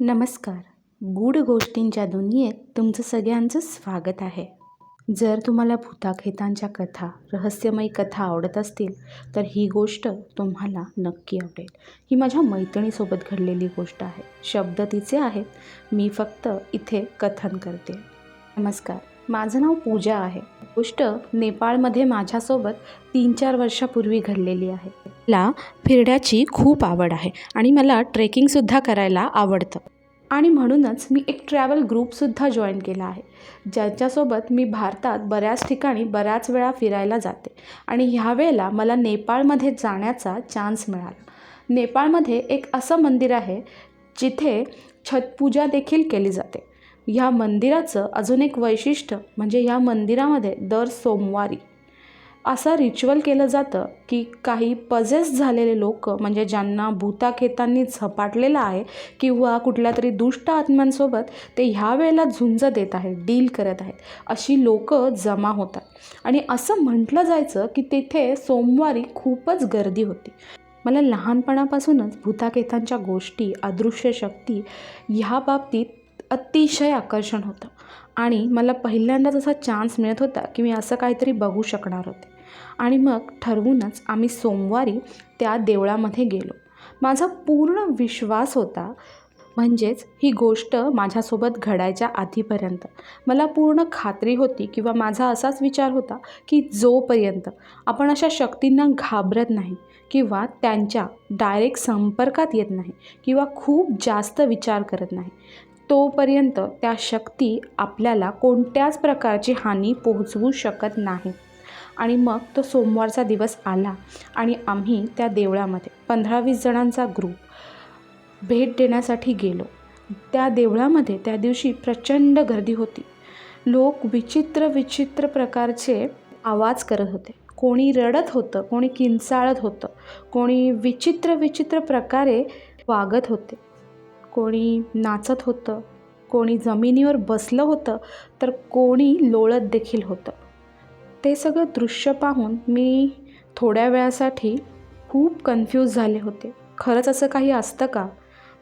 नमस्कार. गूढ गोष्टींच्या दुनियेत तुमचं सगळ्यांचं स्वागत आहे. जर तुम्हाला भूताखेतांच्या कथा रहस्यमयी कथा आवडत असतील तर ही गोष्ट तुम्हाला नक्की आवडेल. ही माझ्या मैत्रिणीसोबत घडलेली गोष्ट आहे. शब्द तिचे आहेत मी फक्त इथे कथन करते. नमस्कार. माझं नाव पूजा आहे. गोष्ट नेपाळमध्ये माझ्यासोबत तीन चार वर्षापूर्वी घडलेली आहे. ला फिरण्याची खूप आवड आहे आणि मला ट्रेकिंगसुद्धा करायला आवडतं. आणि म्हणूनच मी एक ट्रॅव्हल ग्रुपसुद्धा जॉईन केला आहे. ज्याच्यासोबत मी भारतात बऱ्याच ठिकाणी बऱ्याच वेळा फिरायला जाते आणि ह्या वेळेला मला नेपाळमध्ये जाण्याचा चान्स मिळाला. नेपाळमध्ये एक असं मंदिर आहे जिथे छटपूजा देखील केली जाते. ह्या मंदिराचं अजून एक वैशिष्ट्य म्हणजे ह्या मंदिरामध्ये दर सोमवारी असं रिच्युअल केलं जातं की काही पजेस झालेले लोक म्हणजे ज्यांना भूताखेतांनी झपाटलेलं आहे किंवा कुठल्या तरी दुष्ट आत्म्यांसोबत ते ह्या वेळेला झुंज देत आहेत डील करत आहेत. अशी लोक जमा होतात. आणि असं म्हटलं जायचं की तिथे सोमवारी खूपच गर्दी होती. मला लहानपणापासूनच भूताखेतांच्या गोष्टी अदृश्य शक्ती ह्या बाबतीत अतिशय आकर्षण होतं. आणि मला पहिल्यांदाच असा चान्स मिळत होता की मी असं काहीतरी बघू शकणार होते. आणि मग ठरवूनच आम्ही सोमवारी त्या देवळामध्ये गेलो. माझा पूर्ण विश्वास होता म्हणजेच ही गोष्ट माझ्यासोबत घडायच्या आधीपर्यंत. मला पूर्ण खात्री होती किंवा माझा असाच विचार होता की जोपर्यंत आपण अशा शक्तींना घाबरत नाही किंवा त्यांच्या डायरेक्ट संपर्कात येत नाही किंवा खूप जास्त विचार करत नाही तोपर्यंत त्या शक्ती आपल्याला कोणत्याच प्रकारची हानी पोहोचवू शकत नाही. आणि मग तो सोमवारचा दिवस आला आणि आम्ही त्या देवळामध्ये पंधरा वीस जणांचा ग्रुप भेट देण्यासाठी गेलो. त्या देवळामध्ये त्या दिवशी प्रचंड गर्दी होती. लोक विचित्र विचित्र प्रकारचे आवाज करत होते. कोणी रडत होतं कोणी किंचाळत होतं कोणी विचित्र विचित्र प्रकारे वागत होते. कोणी नाचत होतं कोणी जमिनीवर बसलं होतं तर कोणी लोळत देखील होतं. ते सगळं दृश्य पाहून मी थोड्या वेळासाठी खूप कन्फ्यूज झाले होते. खरंच असं काही असतं का?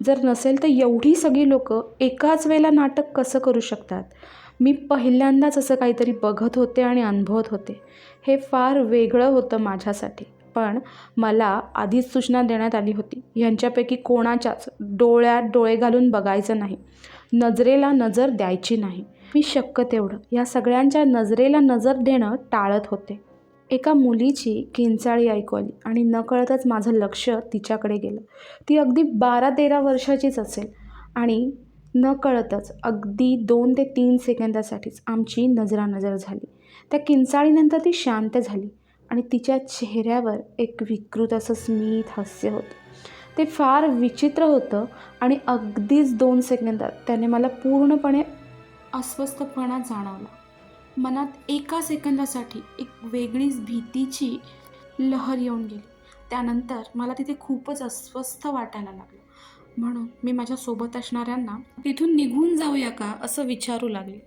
जर नसेल तर एवढी सगळी लोक एकाच वेळेला नाटक कसं करू शकतात? मी पहिल्यांदाच असं काहीतरी बघत होते आणि अनुभवत होते. हे फार वेगळं होतं माझ्यासाठी. पण मला आधीच सूचना देण्यात आली होती. ह्यांच्यापैकी कोणाच्याच डोळ्यात डोळे घालून बघायचं नाही. नजरेला नजर द्यायची नाही. मी शक्य तेवढं. या सगळ्यांच्या नजरेला नजर देणं टाळत होते. एका मुलीची किंचाळी ऐकू आली आणि नकळतच माझं लक्ष तिच्याकडे गेलं. ती अगदी बारा तेरा वर्षाचीच असेल आणि नकळतच अगदी दोन ते तीन सेकंदासाठीच आमची नजरानजर झाली. त्या किंचाळीनंतर ती शांत झाली आणि तिच्या चेहऱ्यावर एक विकृत असं स्मित हास्य होतं. ते फार विचित्र होतं आणि अगदीच दोन सेकंदात त्याने मला पूर्णपणे अस्वस्थपणा जाणवला. मनात एका सेकंदासाठी एक वेगळीच भीतीची लहर येऊन गेली. त्यानंतर मला तिथे खूपच अस्वस्थ वाटायला लागलं. म्हणून मी माझ्या सोबत असणाऱ्यांना तिथून निघून जाऊया का? असं विचारू लागले.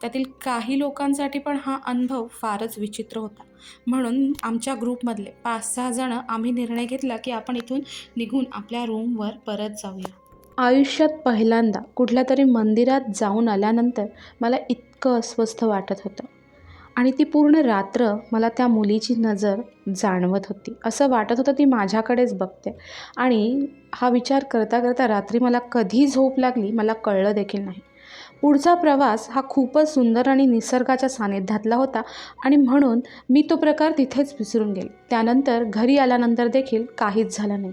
त्यातील काही लोकांसाठी पण हा अनुभव फारच विचित्र होता. म्हणून आमच्या ग्रुपमधले पाच सहा जणं आम्ही निर्णय घेतला की आपण इथून निघून आपल्या रूमवर परत जाऊया. आयुष्यात पहिल्यांदा कुठल्या तरी मंदिरात जाऊन आल्यानंतर मला इतकं अस्वस्थ वाटत होतं. आणि ती पूर्ण रात्र मला त्या मुलीची नजर जाणवत होती. असं वाटत होतं ती माझ्याकडेच बघते. आणि हा विचार करता करता रात्री मला कधी झोप लागली मला कळलं देखील नाही. पुढचा प्रवास हा खूपच सुंदर आणि निसर्गाच्या सानिध्यातला होता आणि म्हणून मी तो प्रकार तिथेच विसरून गेले. त्यानंतर घरी आल्यानंतर देखील काहीच झालं नाही.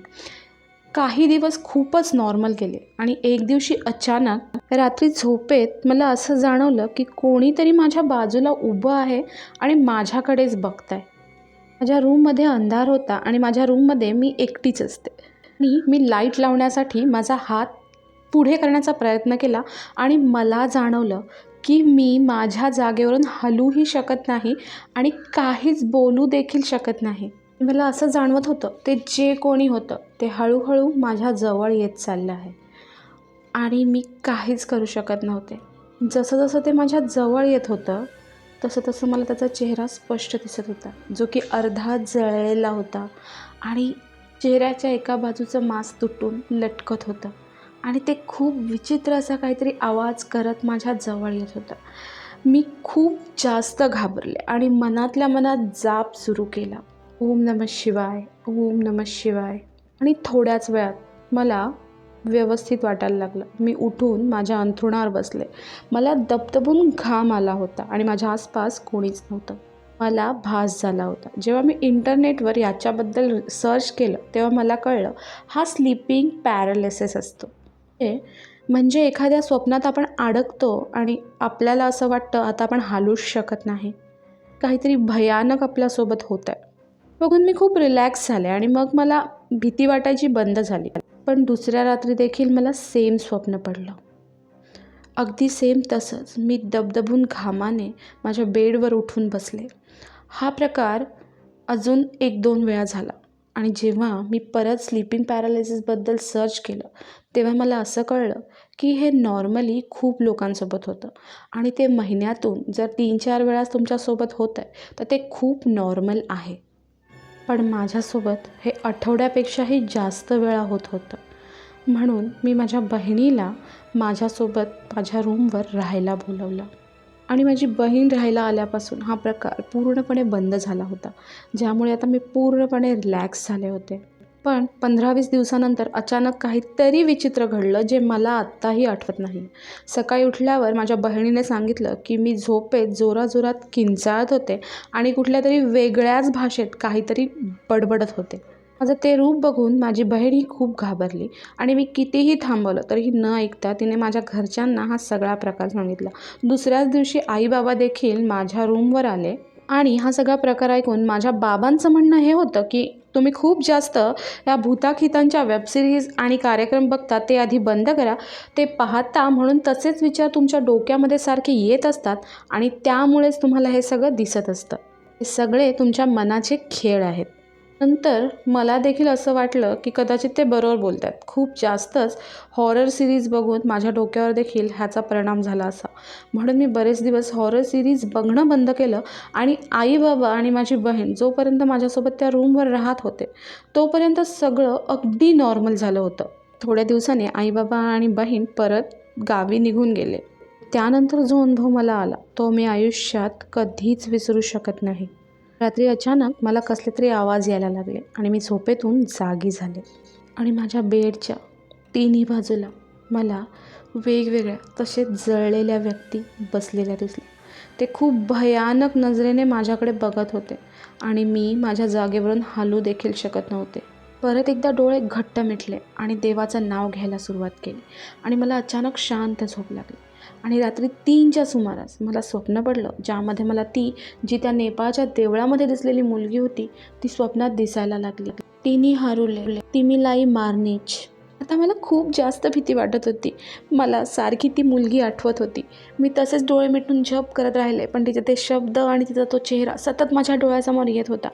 काही दिवस खूपच नॉर्मल गेले. आणि एक दिवशी अचानक रात्री झोपेत मला असं जाणवलं की कोणीतरी माझ्या बाजूला उभं आहे आणि माझ्याकडेच बघत आहे माझ्या रूममध्ये अंधार होता आणि माझ्या रूममध्ये मी एकटीच असते. आणि मी लाइट लावण्यासाठी माझा हात पुढे करण्याचा प्रयत्न केला आणि मला जाणवलं की मी माझ्या जागेवरून हलूही शकत नाही आणि काहीच बोलू देखील शकत नाही. मला असं जाणवत होतं ते जे कोणी होतं ते हळूहळू माझ्या जवळ येत चाललं आहे. आणि मी काहीच करू शकत नव्हते. जसं जसं ते माझ्या जवळ येत होतं तसं तसं मला त्याचा चेहरा स्पष्ट दिसत होता जो की अर्धा जळलेला होता आणि चेहऱ्याच्या एका बाजूचं मांस तुटून लटकत होतं. आणि ते खूप विचित्र असा काहीतरी आवाज करत माझ्या जवळ येत होता. मी खूप जास्त घाबरले आणि मनातल्या मनात जाप सुरू केला. ओम नमः शिवाय ओम नमः शिवाय. आणि थोड्याच वेळात मला व्यवस्थित वाटायला लागलं. मी उठून माझ्या अंथरुणावर बसले. मला दबदबून घाम आला होता आणि माझ्या आसपास कोणीच नव्हतं. मला भास झाला होता. जेव्हा मी इंटरनेटवर याच्याबद्दल सर्च केलं तेव्हा मला कळलं हा स्लीपिंग पॅरालिसिस असतो. हे म्हणजे एखाद्या स्वप्नात आपण अडकतो आणि आपल्याला असं वाटतं आता आपण हालूच शकत नाही. काहीतरी भयानक आपल्यासोबत होतं आहे बघून मी खूप रिलॅक्स झाले आणि मग मला भीती वाटायची बंद झाली. पण दुसऱ्या रात्री देखील मला सेम स्वप्न पडलं. अगदी सेम तसंच मी दबदबून घामाने माझ्या बेडवर उठून बसले. हा प्रकार अजून एक दोन वेळा झाला आणि जेव्हा मी परत स्लीपिंग पॅरालिसिसबद्दल सर्च केलं तेव्हा मला असं कळलं की हे नॉर्मली खूप लोकांसोबत होतं आणि ते महिन्यातून जर तीन चार वेळा तुमच्यासोबत होतं आहे तर ते खूप नॉर्मल आहे. पण माझ्यासोबत हे आठवड्यापेक्षाही जास्त वेळा होत होतं. म्हणून मी माझ्या बहिणीला माझ्यासोबत माझ्या रूमवर राहायला बोलवलं. आणि माझी बहीण राहायला आल्यापासून हा प्रकार पूर्णपणे बंद झाला होता ज्यामुळे आता मी पूर्णपणे रिलॅक्स झाले होते. पण पंधरा वीस दिवसानंतर अचानक काहीतरी विचित्र घडलं जे मला आत्ताही आठवत नाही. सकाळी उठल्यावर माझ्या बहिणीने सांगितलं की मी झोपेत जोराजोरात किंचाळत होते आणि कुठल्या तरी वेगळ्याच भाषेत काहीतरी बडबडत होते. माझं ते रूप बघून माझी बहीण ही खूप घाबरली आणि मी कितीही थांबवलं तरीही न ऐकता तिने माझ्या घरच्यांना हा सगळा प्रकार सांगितला. दुसऱ्याच दिवशी आई बाबा देखील माझ्या रूमवर आले आणि हा सगळा प्रकार ऐकून माझ्या बाबांचं म्हणणं हे होतं की तुम्ही खूप जास्त या भूताखितांच्या वेबसिरीज आणि कार्यक्रम बघता ते आधी बंद करा ते पाहता म्हणून तसेच विचार तुमच्या डोक्यामध्ये सारखे येत असतात आणि त्यामुळेच तुम्हाला हे सगळं दिसत असतं. हे सगळे तुमच्या मनाचे खेळ आहेत. नंतर मला देखील असं वाटलं की कदाचित ते बरोबर बोलत आहेत खूप जास्तच हॉरर सिरीज बघून माझ्या डोक्यावर देखील ह्याचा परिणाम झाला असा. म्हणून मी बरेच दिवस हॉरर सिरीज बघणं बंद केलं आणि आई बाबा आणि माझी बहीण जोपर्यंत माझ्यासोबत त्या रूमवर राहत होते तोपर्यंत सगळं अगदी नॉर्मल झालं होतं. थोड्या दिवसाने आई बाबा आणि बहीण परत गावी निघून गेले. त्यानंतर जो अनुभव मला आला तो मी आयुष्यात कधीच विसरू शकत नाही. रात्री अचानक मला कसले तरी आवाज यायला लागले आणि मी झोपेतून जागी झाले. आणि माझ्या बेडच्या तिन्ही बाजूला मला वेगवेगळ्या तसेच जळलेल्या व्यक्ती बसलेल्या दिसल्या ते खूप भयानक नजरेने माझ्याकडे बघत होते आणि मी माझ्या जागेवरून हालू देखील शकत नव्हते. परत एकदा डोळे घट्ट मिटले आणि देवाचं नाव घ्यायला सुरुवात केली आणि मला अचानक शांत झोप लागली. आणि रात्री तीनच्या सुमारास मला स्वप्न पडलं ज्यामध्ये मला ती जी त्या नेपाळच्या देवळामध्ये दिसलेली मुलगी होती ती स्वप्नात दिसायला लागली. तिने हरवले ती मी लाई मारनीच. आता मला खूप जास्त भीती वाटत होती. मला सारखी ती मुलगी आठवत होती. मी तसेच डोळे मिटून झप करत राहिले पण तिचे ते शब्द आणि तिचा तो चेहरा सतत माझ्या डोळ्यासमोर येत होता.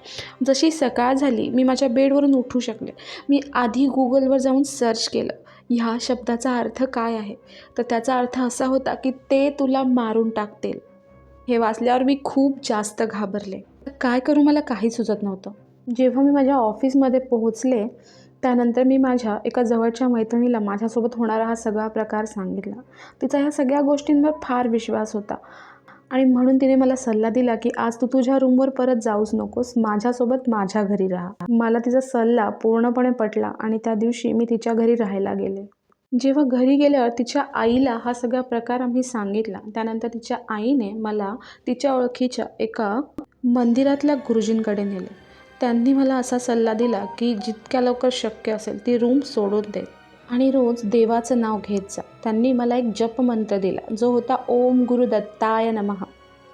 जशी सकाळ झाली मी माझ्या बेडवरून उठू शकले. मी आधी गुगलवर जाऊन सर्च केलं. ह्या शब्दाचा अर्थ काय आहे? तर त्याचा अर्थ असा होता की ते तुला मारून टाकतील. हे वाचल्यावर मी खूप जास्त घाबरले. काय करू? मला काही सुचत नव्हतं. जेव्हा मी माझ्या ऑफिसमध्ये पोहोचले त्यानंतर मी माझ्या एका जवळच्या मैत्रिणीला माझ्यासोबत होणारा हा सगळा प्रकार सांगितला. तिचा ह्या सगळ्या गोष्टींवर फार विश्वास होता. आणि म्हणून तिने मला सल्ला दिला की आज तू तुझ्या रूमवर परत जाऊच नकोस. माझ्यासोबत माझ्या घरी राहा. मला तिचा सल्ला पूर्णपणे पटला आणि त्या दिवशी मी तिच्या घरी राहायला गेले. जेव्हा घरी गेल्यावर तिच्या आईला हा सगळा प्रकार आम्ही सांगितला. त्यानंतर तिच्या आईने मला तिच्या ओळखीच्या एका मंदिरातल्या गुरुजींकडे नेले. त्यांनी मला असा सल्ला दिला की जितक्या लवकर शक्य असेल ती रूम सोडून दे. आणि रोज देवाचं नाव घेत जा. त्यांनी मला एक जप मंत्र दिला. जो होता ओम गुरु दत्ताय नमः.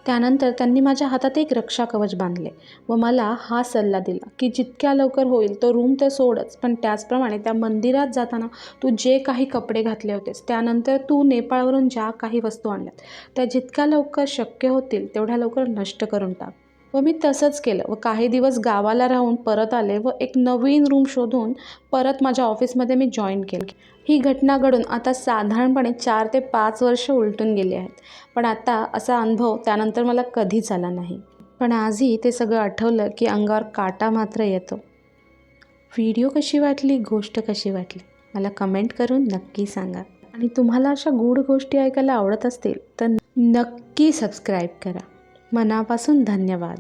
त्यानंतर त्यांनी माझ्या हातात एक रक्षा कवच बांधले व मला हा सल्ला दिला की जितक्या लवकर होईल तो रूम तर सोडच पण त्याचप्रमाणे त्या मंदिरात जाताना तू जे काही कपडे घातले होतेस त्यानंतर तू नेपाळवरून ज्या काही वस्तू आणल्यात त्या जितक्या लवकर शक्य होतील तेवढ्या लवकर नष्ट करून टाक. व मी तसंच केलं व काही दिवस गावाला राहून परत आले व एक नवीन रूम शोधून परत माझ्या ऑफिसमध्ये मी जॉईन केली. ही घटना घडून आता साधारणपणे चार ते पाच वर्ष उलटून गेली आहेत. पण आता असा अनुभव त्यानंतर मला कधीच आला नाही. पण आजही ते सगळं आठवलं की अंगावर काटा मात्र येतो. व्हिडिओ कशी वाटली? गोष्ट कशी वाटली? मला कमेंट करून नक्की सांगा. आणि तुम्हाला अशा गूढ गोष्टी ऐकायला आवडत असतील तर नक्की सबस्क्राईब करा. मनापासून धन्यवाद.